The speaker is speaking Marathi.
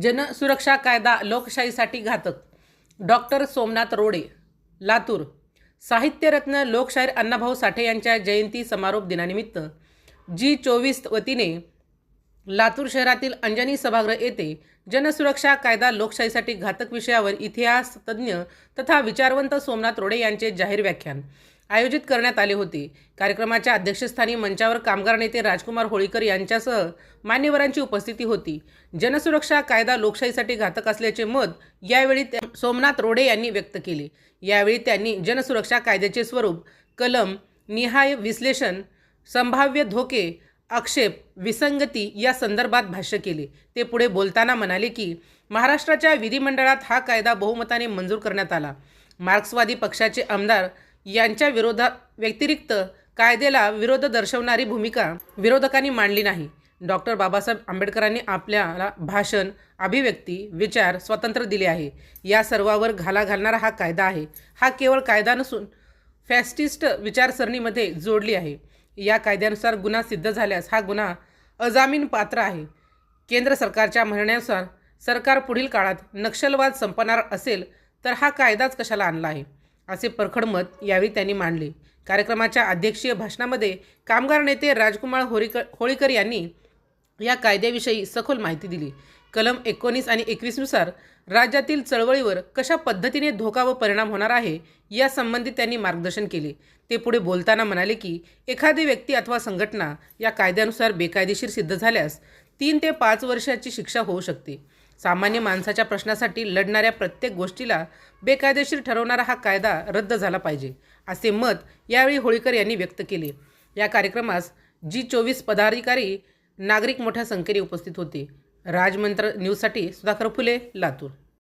जनसुरक्षा कायदा लोकशाहीसाठी घातक. डॉक्टर सोमनाथ रोडे लातूर. साहित्यरत्न लोकशाहीर अण्णाभाऊ साठे यांच्या जयंती समारोप दिनानिमित्त जी चोवीस वतीने लातूर शहरातील अंजनी सभागृह येथे जनसुरक्षा कायदा लोकशाहीसाठी घातक विषयावर इतिहास तज्ज्ञ तथा विचारवंत सोमनाथ रोडे यांचे जाहीर व्याख्यान आयोजित करण्यात आले होते. कार्यक्रमाच्या अध्यक्षस्थानी मंचावर कामगार नेते राजकुमार होळीकर यांच्यासह मान्यवरांची उपस्थिती होती. जनसुरक्षा कायदा लोकशाहीसाठी घातक असल्याचे मत यावेळी सोमनाथ रोडे यांनी व्यक्त केले. यावेळी त्यांनी जनसुरक्षा कायद्याचे स्वरूप कलम निहाय विश्लेषण संभाव्य धोके आक्षेप विसंगती या संदर्भात भाष्य केले. ते पुढे बोलताना म्हणाले की महाराष्ट्राच्या विधिमंडळात हा कायदा बहुमताने मंजूर करण्यात आला. मार्क्सवादी पक्षाचे आमदार यांच्या विरोधात व्यतिरिक्त कायद्याला विरोध दर्शवणारी भूमिका विरोधकांनी मांडली नाही. डॉक्टर बाबासाहेब आंबेडकरांनी आपल्याला भाषण अभिव्यक्ती विचार स्वातंत्र्य दिले आहे. या सर्वावर घाला घालणारा हा कायदा आहे. हा केवळ कायदा नसून फॅस्टिस्ट विचारसरणीमध्ये जोडली आहे. या कायद्यानुसार गुन्हा सिद्ध झाल्यास हा गुन्हा अजामीन पात्र आहे. केंद्र सरकारच्या म्हणण्यानुसार सरकार पुढील काळात नक्षलवाद संपणार असेल तर हा कायदाच कशाला आणला आहे? असे परखड मत यावेळी त्यांनी मांडले. कार्यक्रमाच्या अध्यक्षीय भाषणामध्ये कामगार नेते राजकुमार होळीकर होळीकर यांनी या कायद्याविषयी सखोल माहिती दिली. कलम एकोणीस आणि एकवीसनुसार राज्यातील चळवळीवर कशा पद्धतीने धोका व परिणाम होणार आहे यासंबंधी त्यांनी मार्गदर्शन केले. ते पुढे बोलताना म्हणाले की एखादी व्यक्ती अथवा संघटना या कायद्यानुसार बेकायदेशीर सिद्ध झाल्यास तीन ते पाच वर्षाची शिक्षा होऊ शकते. सामान्य माणसाच्या प्रश्नासाठी लढणाऱ्या प्रत्येक गोष्टीला बेकायदेशीर ठरवणारा हा कायदा रद्द झाला पाहिजे असे मत यावेळी होळीकर यांनी व्यक्त केले. या कार्यक्रमास जी चोवीस पदाधिकारी नागरिक मोठ्या संख्येने उपस्थित होते. राजमंत्र न्यूजसाठी सुधाकर फुले लातूर.